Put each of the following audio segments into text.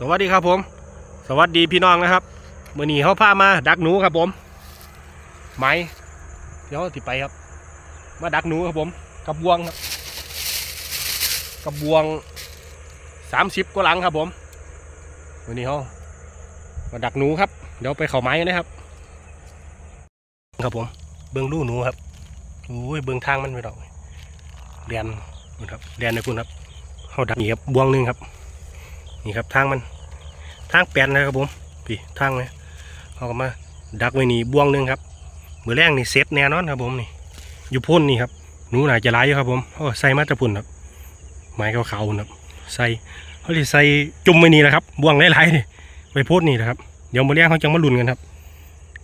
สวัสดีครับผม สวัสดีพี่น้องนะครับมื่อนี้เขาพามาดักหนูครับผมไม้เดี๋ยวติไปครับ มาดักหนูครับผมกับบวงครับกับบวงสามสิบกว่าหลังครับผมมื่อนี้เขามาดักหนูครับ เดี๋ยวไปเข่าไม้กันนะครับ ครับผม เบื้องลูกหนูครับโอ้ยเบื้องทางมันไม่ดอกเรียนนู่นครับเรียนในคุณครับเขาดักนี่ครับบวงหนึ่งครับ นี่ครับทางมันทางแปลนนะครับผมพี่ทางเลยเขาก็มาดักไว้นี่บ่วงหนึงครับมือแรงนี่เซตแน่นอนครับผมนี่อยู่พ่นนี่ครับหนูหน่าจะร้ายอยู่ครับผมเขาก็ใส่มาตะพุ่นครับไม้ขาวๆครับใส่เขาจะใส่จุ่มไว้นี่แหละครับบ่วงหลายๆนี่ไปพ่นนี่นะครับเดี๋ยวมือแรงเขาจะมาลุนกันครับ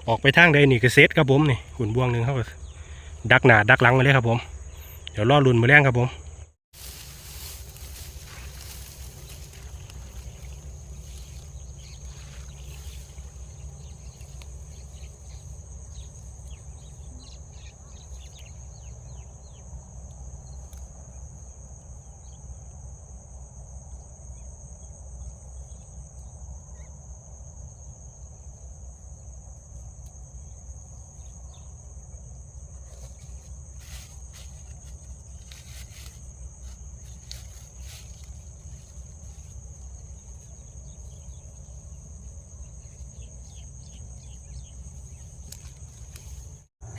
ออกไปทางใดนี่ก็เซ็ตครับผมนี่หุ่นบ่วงหนึงเขาก็ดักหนาดักหลังไปเลยครับผมเดี๋ยวรอลุนมือแรงครับผม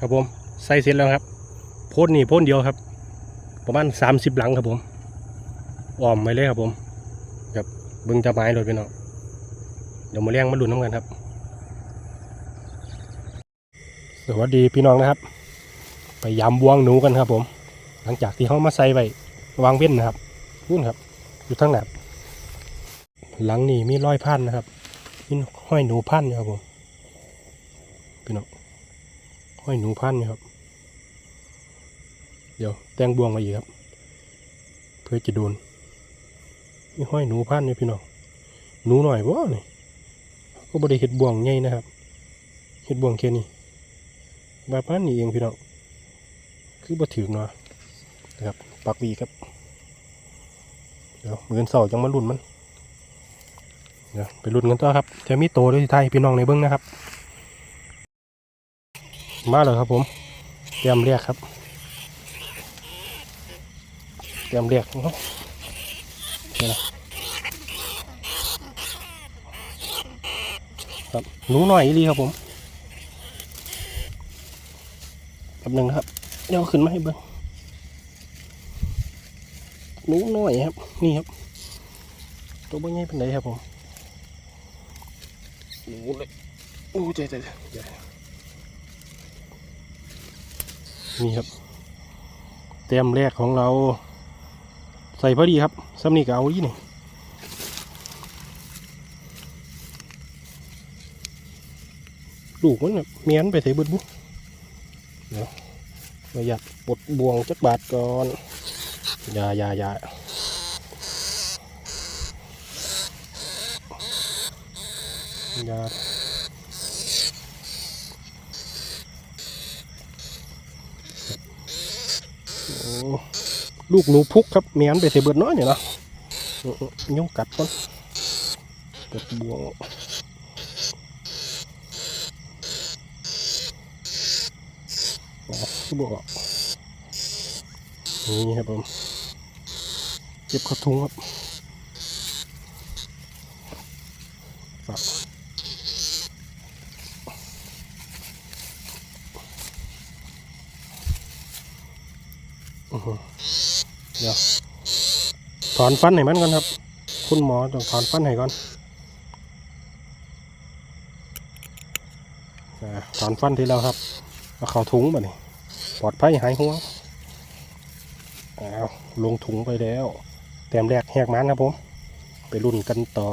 ครับผมใส่เสร็จแล้วครับ โพดนี่โพดเดียวครับ ประมาณสามสิบหลังครับผมอ้อมไปเลยครับผมกับเบิ้งจะไม้เลยพี่น้องเดี๋ยวมาเลี้ยงมาลุ้นน้ำกันครับ สวัสดีพี่น้องนะครับ ไปยำบวงหนูกันครับผม หลังจากที่เขามาใส่ไว้วางเว้นนะครับนู่นครับ อยู่ทั้งหนับหลังนี้มีร้อยพันนะครับมีห้อยหนูพันอยู่ครับผมพี่น้อง ห้อยหนูพันธุ์ครับ เดี๋ยวแตงบวงมาอีกครับ เพื่อจะโดนนี่ห้อยหนูพันธุ์นี่พี่น้องหนูหน่อยว่านี่ก็บริเห็ดบวงใหญ่นะครับเห็ดบวงแค่นี้บาพันนี่เองพี่น้องคือบ่ถึงเนาะนะครับปักวีครับเดี๋ยวมือนเสาจังมาลุ่นมันเดี๋ยวไปลุ่นกันต่อครับจะมีโตด้วยที่ไทยพี่น้องในเบิ้องนะครับ มาเลยครับผม เตรียมเรียกครับ เตรียมเรียกนะครับหนูหน่อยอีครับผมแป๊บหนึ่งครับ เดี๋ยวขึ้นมาให้เบิ่งหนูหน่อยครับ นี่ครับ ตัวบ่ใหญ่เป็นไดครับผมหนูเลยโอ้ใจใจใจ นี่ครับเต็มแรกของเรา ใส่พอดีครับซ้ำนี่ก็เอาดีนี่ลูกมันแบบเมียนไปใส่เบิดบุเดี๋ยวประหยัดปลดบ่วงจักบาทก่อนอย่าอย่าอย่าอย่า โอ้ ลูกหนูพุกครับเมียนไปเสเบิดน้อยเนี่ยนะอื้อๆยุ่งกัดก่อนเปิดบวงบวกนี่ครับผมเก็บเข้าถุงครับฝากอื้อหือ เดี๋ยวถอนฟันให้มันก่อนครับ คุณหมอต้องถอนฟันให้ก่อนอ่าถอนฟันที่แล้วครับเอาเข้าถุงมานี่ปลอดภัยหายห่วงอ้าวลงถุงไปแล้ว แต้มแรกแหกมันครับผม ไปรุ่นกันต่อ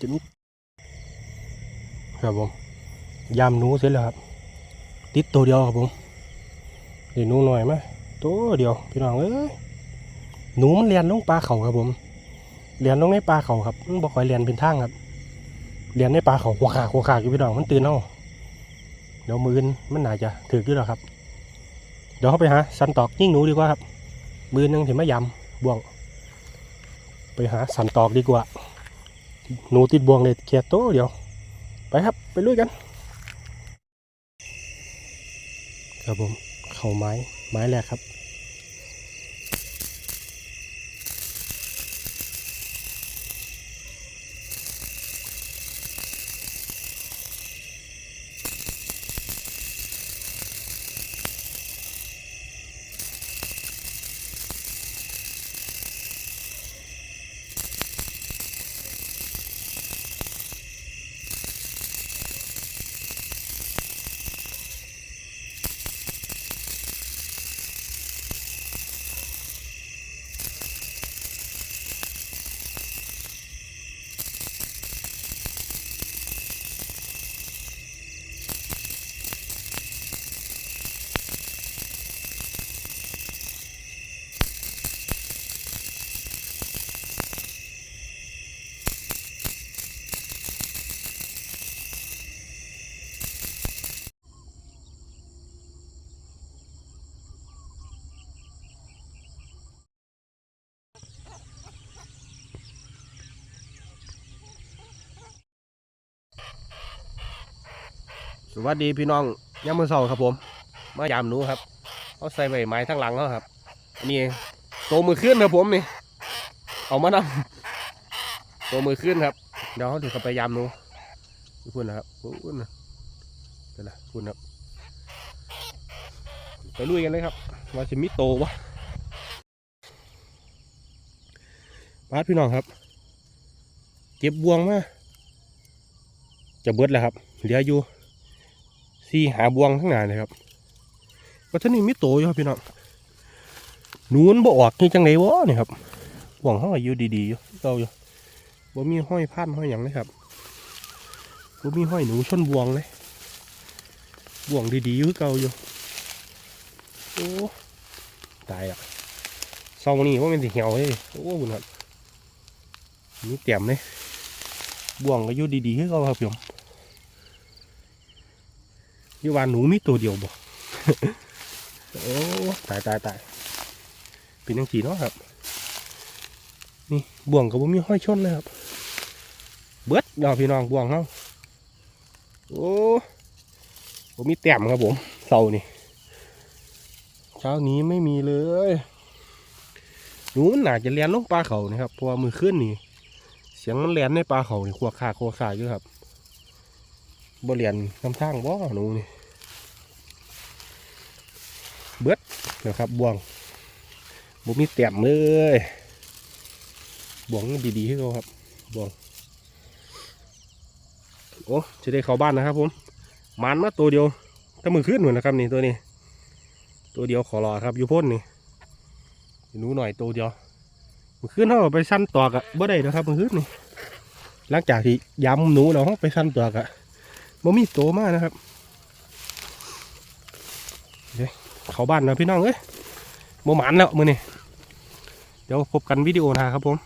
จะมีครับผมยำหนูเสร็จแล้วครับ ติดตัวเดียวครับผม เดี๋ยวหนูหน่อยไหมตัวเดียวพี่น้องเอ้ยหนูมันเรียนลงปลาเขาครับผมเรียนลงในปลาเขาครับมันบอกคอยเรียนเป็นทางครับเรียนในปลาเขาหัวขาหัวขาอยู่พี่น้องมันตื่นเอาเดี๋ยวมือนมันน่าจะถืออยู่แล้วครับ เดี๋ยวเขาไปหาสันตอกยิ่งหนูดีกว่าครับ มือนึงถึงไม่ยำบ่วง ไปหาสันตอกดีกว่า หนูติดบวงเลยแค่โตเดี๋ยว ไปครับไปลุยกัน ครับผม เข่าไม้ไม้แรกครับ สวัสดีพี่น้องย่ามมือเสาครับผม มายามหนูครับเขาใส่ใบไม้ทั้งหลังเขาครับนนี้โตมือขึ้นครับผมนี่เอามานำโตมือขึ้นครับเดี๋ยวเขาถือเขาไปยามหนูดูพุ่นนะครับพุ่นนะเดี๋ยวนะพุ่นครับไปลุยกันเลยครับว่าจะมีโตวะบาดพี่น้องครับ เก็บบวงมาจะเบิดแล้วครับเหลืออยู่ สี่หาบวงข้างหน้าเลยครับว่าท่านี้มีโตอยู่ครับพี่น้องนูนบ่ออกนี่จังไงวะนี่ครับบวงห้อยอยู่ดีๆอยู่เก่าอยู่บ่มีห้อยพันห้อยหยังเลยครับบ่มีห้อยหนูชนบวงเลยบวงดีๆอยู่คือเก่าอยู่โอ้ตายละซองนี่ว่ามันสิเหี่ยวเลยโอ้บุญครับนี่เตรียมเลยบวงก็อยู่ดีๆคือเก่าครับพี่ ยี่ว่าหนูมีตัวเดียวบ่โอ้ตายตายตายเป็นยังสีเนาะครับ นี่บ่วงกับบ่มีห้อยชนเลยครับ เบิดเนาะพี่น้องบ่วงเขาโอ้ผมมีแต้มครับผมเสานี่เช้านี้ไม่มีเลยหนูมันน่าจะเลียนลงปลาเขานี่ครับเพราะว่ามือขึ้นนี่ เสียงมันเลียนในปลาเขานี่ขวขาขวขาอยู่ครับบ่เลียนน้ำทางบ่หนูนี่ เบิดนะครับบวงบ่มีเต็มเลยบวงดีๆให้เขาครับบวงโอ้จะได้เข้าบ้านนะครับผมมันมาตัวเดียวถ้ามือขึ้นหมดนะครับนี่ตัวนี้ ตัวเดียวขอรอครับอยู่พ่นนี่หนูหน่อยตัวเดียวมือขึ้นเขาเอาไปสั้นตอกอะบ่ได้นะครับมือขึ้นนี่หลังจากที่ย้ำหนูเราเขาไปสั้นตอกอะบ่มีโตมากนะครับเเขาบ้านนะพี่น้องเอ้ยโมหมันแล้วมือนี่เดี๋ยวพบกันวิดีโอหนะครับผม